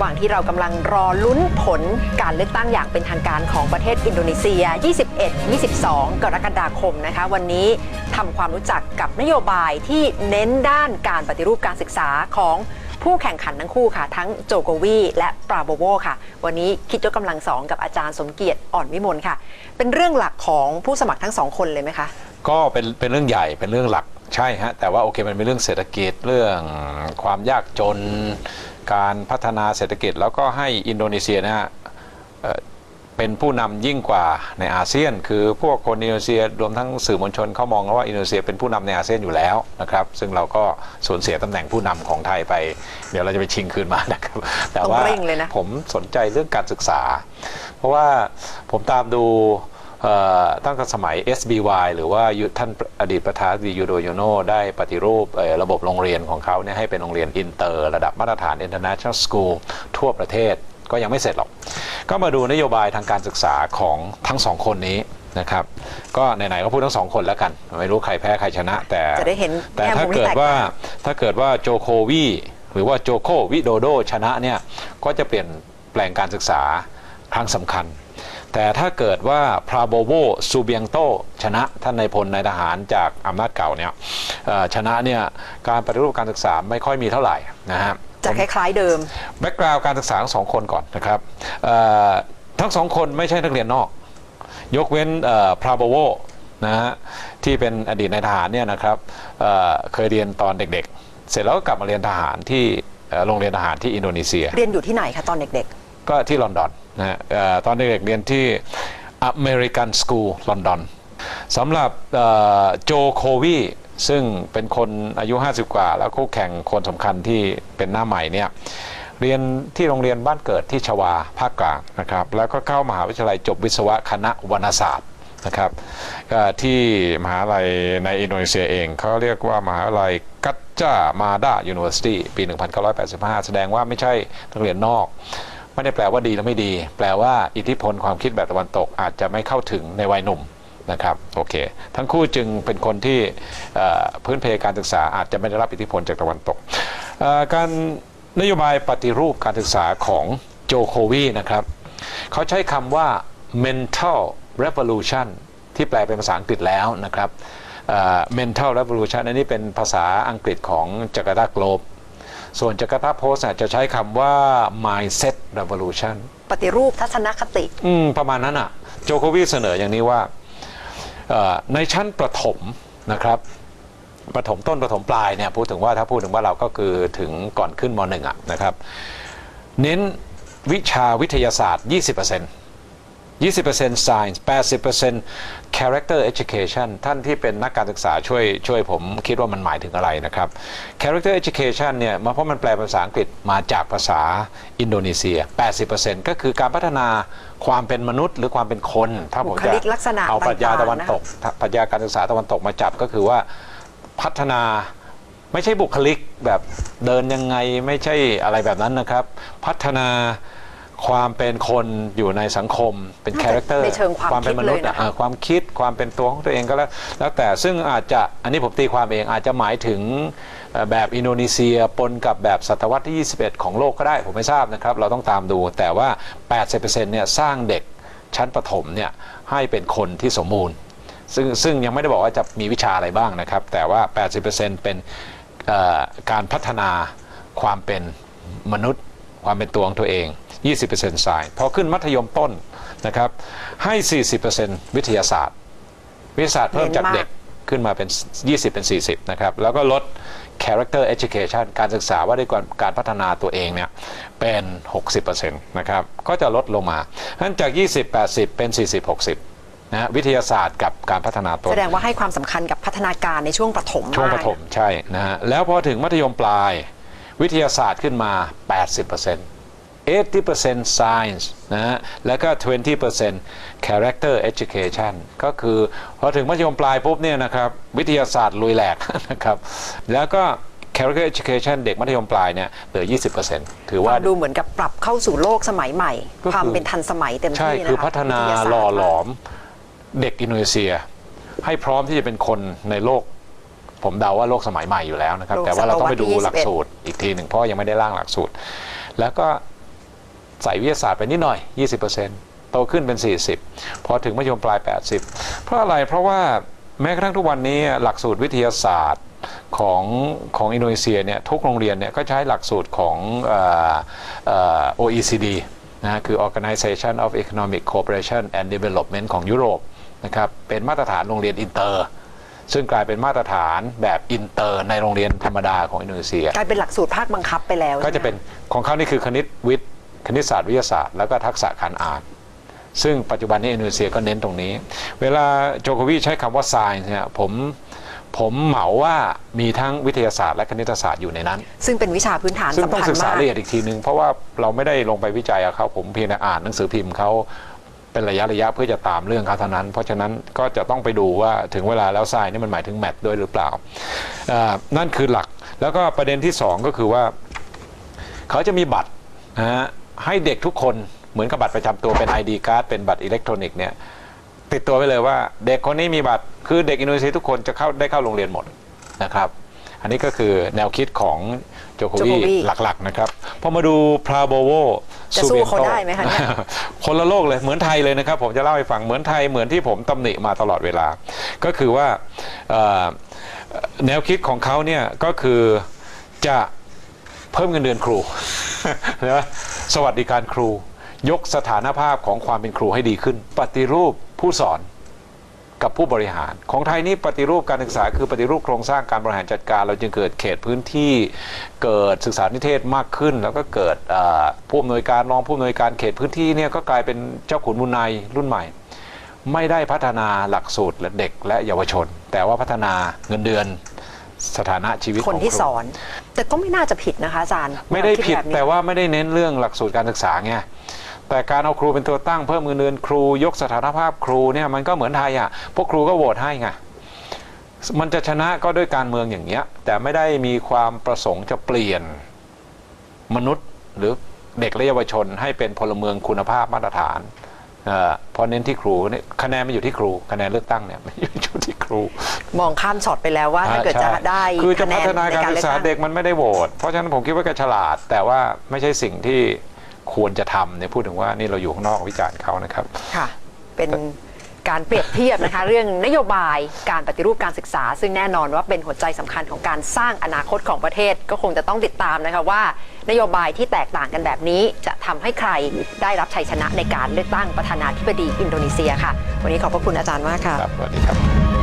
หว่างที่เรากำลังรอลุ้นผลการเลือกตั้งอย่างเป็นทางการของประเทศอินโดนีเซีย 21-22 กรกฎาคมนะคะ วันนี้ทำความรู้จักกับนโยบายที่เน้นด้านการปฏิรูปการศึกษาของผู้แข่งขันทั้งคู่ค่ะ ทั้งโจโกวีและปราโบโวค่ะ วันนี้คิดยกกำลังสองกับอาจารย์สมเกียรติอ่อนวิมลค่ะ เป็นเรื่องหลักของผู้สมัครทั้งสองคนเลยไหมคะ ก็เป็นเป็นเรื่องใหญ่เป็นเรื่องหลัก ใช่ฮะ แต่ว่าโอเคมันเป็นเรื่องเศรษฐกิจเรื่องความยากจน การพัฒนาเศรษฐกิจ แล้วก็ให้อินโดนีเซียนะฮะเอ่อเป็นผู้นำยิ่งกว่าในอาเซียน คือพวกคนอินโดนีเซียรวมทั้งสื่อมวลชนเขามองว่าอินโดนีเซียเป็นผู้นำในอาเซียนอยู่แล้วนะครับ ซึ่งเราก็สูญเสียตำแหน่งผู้นำของไทยไป เดี๋ยวเราจะไปชิงคืนมานะครับ แต่ว่าต้องเร่งเลยนะผมสนใจเรื่องการศึกษา เพราะว่าผมตามดูเอ่อ ตั้งแต่สมัย SBY หรือว่ายุท่านอดีตประธานาธิบดียูโดโยโนได้ปฏิรูปเอ่อระบบโรงเรียนของเขาเนี่ยให้เป็นโรงเรียนอินเตอร์ระดับมาตรฐาน International School ทั่วประเทศก็ยังไม่เสร็จหรอก ก็มาดูนโยบายทางการศึกษาของทั้งสองคนนี้นะครับ ก็ไหนๆก็พูดทั้งสองคนแล้วกัน ไม่รู้ใครแพ้ใครชนะ แต่จะได้เห็นแต่แง่มุมถ้าที่เกิดแตกว่าต่างถ้าเกิดว่าโจโควีหรือว่าโจโควิโดโดชนะเนี่ยก็จะเปลี่ยนแปลงการศึกษาครั้งสำคัญ แต่ถ้าเกิดว่าพราโบโวซูเบียงโตชนะท่านนายพลนายทหารจากอำนาจเก่าเนี่ยเอ่อชนะเนี่ยการปฏิรูปการศึกษาไม่ค่อยมีเท่าไหร่นะฮะจะคล้าย ๆเดิมแบ็กกราวด์การศึกษาทั้งสองคนก่อนนะครับเอ่อทั้งสองคนไม่ใช่นักเรียนนอก ยกเว้นพราโบโวนะฮะที่เป็นอดีตนายทหารเนี่ยนะครับเอ่อเคยเรียนตอนเด็กๆ เสร็จแล้วก็กลับมาเรียนทหารที่เอ่อโรงเรียนทหารที่อินโดนีเซีย เรียนอยู่ที่ไหนคะตอนเด็ก ก็ที่ลอนดอนนะฮะเอ่อตอนเด็กเรียนที่ American School ลอนดอนสำหรับโจโควีซึ่งเป็นคนอายุ 50 กว่า แล้วคู่แข่งคนสำคัญที่เป็นหน้าใหม่เนี่ยเรียนที่โรงเรียนบ้านเกิดที่ชวาภาคกลางนะครับแล้วก็เข้ามหาวิทยาลัยจบวิศวะคณะวรรณศาสตร์นะครับที่มหาลัยในอินโดนีเซียเองเขาเรียกว่ามหาลัยกัจจามาดา University ปี 1985 แสดงว่าไม่ใช่นักเรียนนอก ไม่ได้แปลว่าดีหรือไม่ดี แปลว่าอิทธิพลความคิดแบบตะวันตกอาจจะไม่เข้าถึงในวัยหนุ่มนะครับโอเค ทั้งคู่จึงเป็นคนที่พื้นเพการศึกษาอาจจะไม่ได้รับอิทธิพลจากตะวันตก การนโยบายปฏิรูปการศึกษาของโจโควีนะครับเขาใช้คำว่า mental revolution ที่แปลเป็นภาษาอังกฤษแล้วนะครับ mental revolution อันนี้เป็นภาษาอังกฤษของจาการ์ตาโกลบ ส่วนจาการ์ตาโพสจะใช้คำว่า mindset revolution ๆปฏิรูปทัศนคติ อืม ประมาณนั้นอะ โจโควิเสนออย่างนี้ว่าเอ่อในชั้นประถมนะครับประถมต้นประถมปลายเนี่ยพูดถึงว่าถ้าพูดถึงว่าเราก็คือถึงก่อนขึ้นมหนึ่งอะนะครับ เน้นวิชาวิทยาศาสตร์ 20% 20% science 80% character education ท่านที่เป็นนักการศึกษาช่วยช่วยผมคิดว่ามันหมายถึงอะไรนะครับ character education เนี่ยมาเพราะมันแปลเป็นภาษาอังกฤษมาจากภาษาอินโดนีเซีย 80%ก็คือการพัฒนาความเป็นมนุษย์หรือความเป็นคน ถ้าผมบุคจะลิกลักษณะเอาปรัชญาต่างๆตะวันตกปรัชญาการศึกษาตะวันตกมาจับก็คือว่าพัฒนาไม่ใช่บุคลิกแบบเดินยังไงไม่ใช่อะไรแบบนั้นนะครับ พัฒนา ความเป็นคนอยู่ในสังคมเป็นน่าจะคาแรคเตอร์ในเชิงความเป็นมนุษย์คิดเลยนะคะอะเอ่อความคิดความเป็นตัวของตัวเองก็แล้วแล้วแต่ซึ่งอาจจะอันนี้ผมตีความเองอาจจะหมายถึงเอ่อแบบอินโดนีเซียปนกับแบบศตวรรษที่ 21 ของโลกก็ได้ผมไม่ทราบนะครับ เราต้องตามดู แต่ว่า 80%เนี่ยสร้างเด็กชั้นประถมเนี่ยให้เป็นคนที่สมบูรณ์ ซึ่งซึ่งยังไม่ได้บอกว่าจะมีวิชาอะไรบ้างนะครับ แต่ว่า 80%เป็นเอ่อการพัฒนาความเป็นมนุษย์ ความเป็นตัวของตัวเอง 20%สาย พอขึ้นมัธยมต้นนะครับให้ 40%วิทยาศาสตร์ วิทยาศาสตร์เพิ่มจากเด็กขึ้นมาเป็น 20 เป็น 40 นะครับ แล้วก็ลด character education การศึกษาว่าด้วยการการพัฒนาตัวเองเนี่ยเป็น 60%นะครับ ก็จะลดลงมาฉะนั้นจาก 20 80 เป็น 40 60นะฮะวิทยาศาสตร์กับการพัฒนาตัวแสดงว่าให้ความสำคัญกับพัฒนาการในช่วงประถมช่วงากประถมใช่นะฮะแล้วพอถึงมัธยมปลาย วิทยาศาสตร์ขึ้นมา 80% 80% science นะฮะ แล้วก็ 20% character education ก็คือ พอถึงมัธยมปลายปุ๊บเนี่ยนะครับ วิทยาศาสตร์ลุยแหลกนะครับ แล้วก็ character education เด็กมัธยมปลายเนี่ยเหลือ 20%ถือว่าดูเหมือนกับปรับเข้าสู่โลกสมัยใหม่ก็คือความเป็นทันสมัยเต็มใช่ที่นะคะคือพัฒนาวิทยศสตร์หล่อหลอมเด็กอินโดนีเซีย ให้พร้อมที่จะเป็นคนในโลก ผมเดาว่าโลกสมัยใหม่อยู่แล้วนะครับ แต่ว่าเราต้องไปดูหลักสูตรอีกทีหนึ่งเพราะยังไม่ได้ร่างหลักสูตร แล้วก็ใส่วิทยาศาสตร์ไปนิดหน่อย 20%โตขึ้นเป็น 40 พอถึงมัธยมปลาย 80 เพราะอะไรเพราะว่าแม้กระทั่งทุกวันนี้หลักสูตรวิทยาศาสตร์ของของอินโดนีเซียเนี่ยทุกโรงเรียนเนี่ยก็ใช้หลักสูตรของเอ่อเอ่อ OECD นะฮะคือ Organization of Economic Cooperation and Development ของยุโรปนะครับเป็นมาตรฐานโรงเรียนอินเตอร์ ซึ่งกลายเป็นมาตรฐานแบบอินเตอร์ ในโรงเรียนธรรมดาของอินโดนีเซีย กลายเป็นหลักสูตรภาคบังคับไปแล้วก็จะเป็นของเขานี่คือคณิตวิทย์คณิตศาสตร์วิทยาศาสตร์แล้วก็ทักษะการอ่านซึ่งปัจจุบันนี้อินโดนีเซียก็เน้นตรงนี้ เวลาโจโควิใช้คำว่า science เนี่ยผมผมเหมาว่ามีทั้งวิทยาศาสตร์และคณิตศาสตร์อยู่ในนั้น ซึ่งเป็นวิชาพื้นฐานซึ่งสำต้องคัญศึกษามากละเอียดอีกทีนึง เพราะว่าเราไม่ได้ลงไปวิจัยกับเขาผมเพียงแต่อ่านหนังสือพิมพ์เขา เป็นระยะระยะเพื่อจะตามเรื่องเขาเท่านั้น เพราะฉะนั้นก็จะต้องไปดูว่าถึงเวลาแล้วทรายนี่มันหมายถึงแมทด้วยหรือเปล่าอ่า นั่นคือหลักแล้วก็ประเด็นที่สองก็คือว่า เขาจะมีบัตรนะฮะให้เด็กทุกคนเหมือนกับบัตรประจำตัวเป็น ID การ์ดเป็นบัตรอิเล็กทรอนิกส์เนี่ยติดตัวไว้เลยว่า เด็กคนนี้มีบัตรคือเด็กอินโดนีเซียทุกคนจะเข้าได้เข้าโรงเรียนหมดนะครับ อันนี้ก็คือแนวคิดของโจโควีโจโควีหลักๆนะครับพอมาดูพราโบโว จะสู้เขาได้ไหมคะเนี่ยคนละโลกเลยเหมือนไทยเลยนะครับ ผมจะเล่าให้ฟังเหมือนไทยเหมือนที่ผมตำหนิมาตลอดเวลา ก็คือว่าเอ่อแนวคิดของเขาเนี่ยก็คือจะเพิ่มเงินเดือนครูนะสวัสดิการครู ยกสถานภาพของความเป็นครูให้ดีขึ้น ปฏิรูปผู้สอน กับผู้บริหาร ของไทยนี่ปฏิรูปการศึกษาคือปฏิรูปโครงสร้างการบริหารจัดการ เราจึงเกิดเขตพื้นที่เกิดศึกษานิเทศมากขึ้น แล้วก็เกิดเอ่อผู้อำนวยการรองผู้อำนวยการเขตพื้นที่เนี่ยก็กลายเป็นเจ้าขุนมุนนายรุ่นใหม่ ไม่ได้พัฒนาหลักสูตรและเด็กและเยาวชน แต่ว่าพัฒนาเงินเดือนสถานะชีวิตคนที่ขงรูสอน แต่ก็ไม่น่าจะผิดนะคะอาจารย์ไม่ได้ผิดแนวคิบบนี้แต่ว่าไม่ได้เน้นเรื่องหลักสูตรการศึกษาไง แต่การเอาครูเป็นตัวตั้งเพิ่มเงินเดือนครูยกสถานภาพครูเนี่ยมันก็เหมือนไทยอะพวกครูก็โหวตให้ไงมันจะชนะก็ด้วยการเมืองอย่างเงี้ย แต่ไม่ได้มีความประสงค์จะเปลี่ยนมนุษย์หรือเด็กและเยาวชนให้เป็นพลเมืองคุณภาพมาตรฐานเอ่อเพราะเน้นที่ครูเนี่ยคะแนนมันอยู่ที่ครู คะแนนเลือกตั้งเนี่ยมันอยู่ที่ครู มองข้ามช็อตไปแล้วว่าถ้าเกิดจะใช่ได้คือจะคะแนพันฒนาในการการศึเลืกอกษาตั้งเด็กมันไม่ได้โหวตเพราะฉะนั้นผมคิดว่าแกฉลาด แต่ว่าไม่ใช่สิ่งที่ ควรจะทำเนี่ยพูดถึงว่านี่เราอยู่ข้างนอกวิจารณ์เขานะครับ ค่ะ เป็นการเปรียบเทียบนะคะ เรื่องนโยบายการปฏิรูปการศึกษา ซึ่งแน่นอนว่าเป็นหัวใจสำคัญของการสร้างอนาคตของประเทศก็คงจะต้องติดตามนะคะว่า นโยบายที่แตกต่างกันแบบนี้จะทำให้ใครได้รับชัยชนะในการเลือกตั้งประธานาธิบดีอินโดนีเซียค่ะ วันนี้ขอบพระคุณอาจารย์มากค่ะครับสวัสดีครับ